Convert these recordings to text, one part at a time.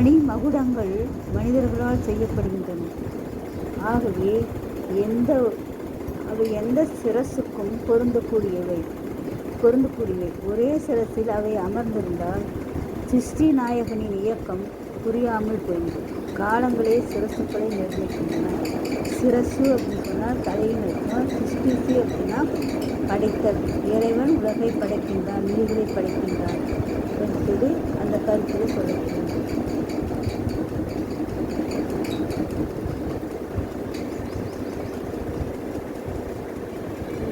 மணி மகுடங்கள் மனிதர்களால் செய்யப்படுகின்றன. ஆகவே எந்த அவை எந்த சிரசுக்கும் பொருந்தக்கூடியவை பொருந்தக்கூடியவை. ஒரே சிரசில் அவை அமர்ந்திருந்தால் சிஷ்டி நாயகனின் இயக்கம் புரியாமல் போயிடும் காலங்களே சிரசுக்களை நிர்ணயிக்கின்றன. சிரசு அப்படின்னு சொன்னால் தலையின் அர்த்தம் சிருஷ்டிசி அப்படின்னா படைத்தல். இறைவன் உலகை படைக்கின்றான் நீர்களை படைக்கின்றான். என்று அந்த கருத்தில் சொல்லப்படுகிறது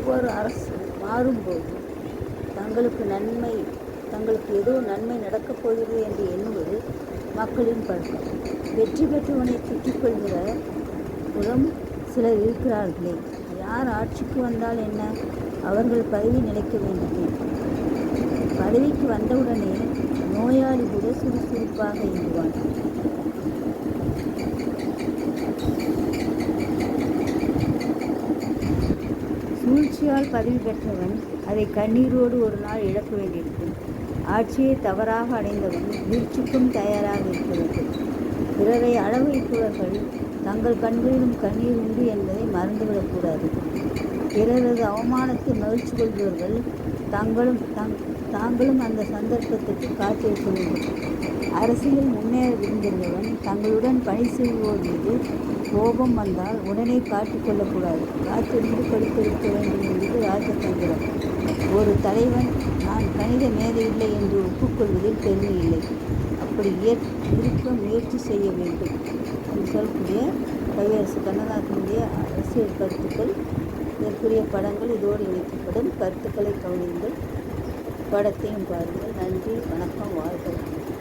ஒவ்வொரு அரசு மாறும்போது தங்களுக்கு நன்மை தங்களுக்கு ஏதோ நன்மை நடக்கப் போகிறது என்று எண்ணுவது மக்களின் பழக்கம். வெற்றி பெற்றவனை சுற்றிக்கொள்கிற புறம் சிலர் இருக்கிறார்களே. யார் ஆட்சிக்கு வந்தால் என்ன? அவர்கள் பதவி நிலைக்க வேண்டுமே. பதவிக்கு வந்தவுடனே நோயாளி கூட சுறுசுறுப்பாக இயங்குவான். ஆட்சியால் பதவி பெற்றவன் அதை கண்ணீரோடு ஒரு நாள் இழக்க வேண்டியிருக்கும். ஆட்சியை தவறாக அடைந்தவன் வீழ்ச்சிக்கும் தயாராக இருக்கிறது பிறரை அளவைப்பவர்கள் தங்கள் கண்களிலும் கண்ணீர் உண்டு என்பதை மறந்துவிடக்கூடாது பிறரது அவமானத்தை மகிழ்ச்சி கொள்பவர்கள் தங்களும் தங் தாங்களும் அந்த சந்தர்ப்பத்துக்கு காத்திருக்க வேண்டும். அரசியல் முன்னேற விரும்புகிறவன் தங்களுடன் பணி செய்வோர் மீது கோபம் வந்தால் உடனே காட்டிக்கொள்ளக்கூடாது காத்திருந்து படித்திருக்க வேண்டும் என்பது ராஜதந்திரம். ஒரு தலைவன் நான் கணித மேதை இல்லை என்று ஒப்புக்கொள்வதில் பெருமை இல்லை. அப்படி ஏற் இருக்க முயற்சி செய்ய வேண்டும். என்று சொல்லக்கூடிய கவியரசு கண்ணதாசனுடைய அரசியல் கருத்துக்கள் இதற்குரிய படங்கள் இதோடு இணைக்கப்படும். கருத்துக்களை கவனியுங்கள். படத்தையும் பாருங்கள். நன்றி வணக்கம் வாழ்த்துக்கள்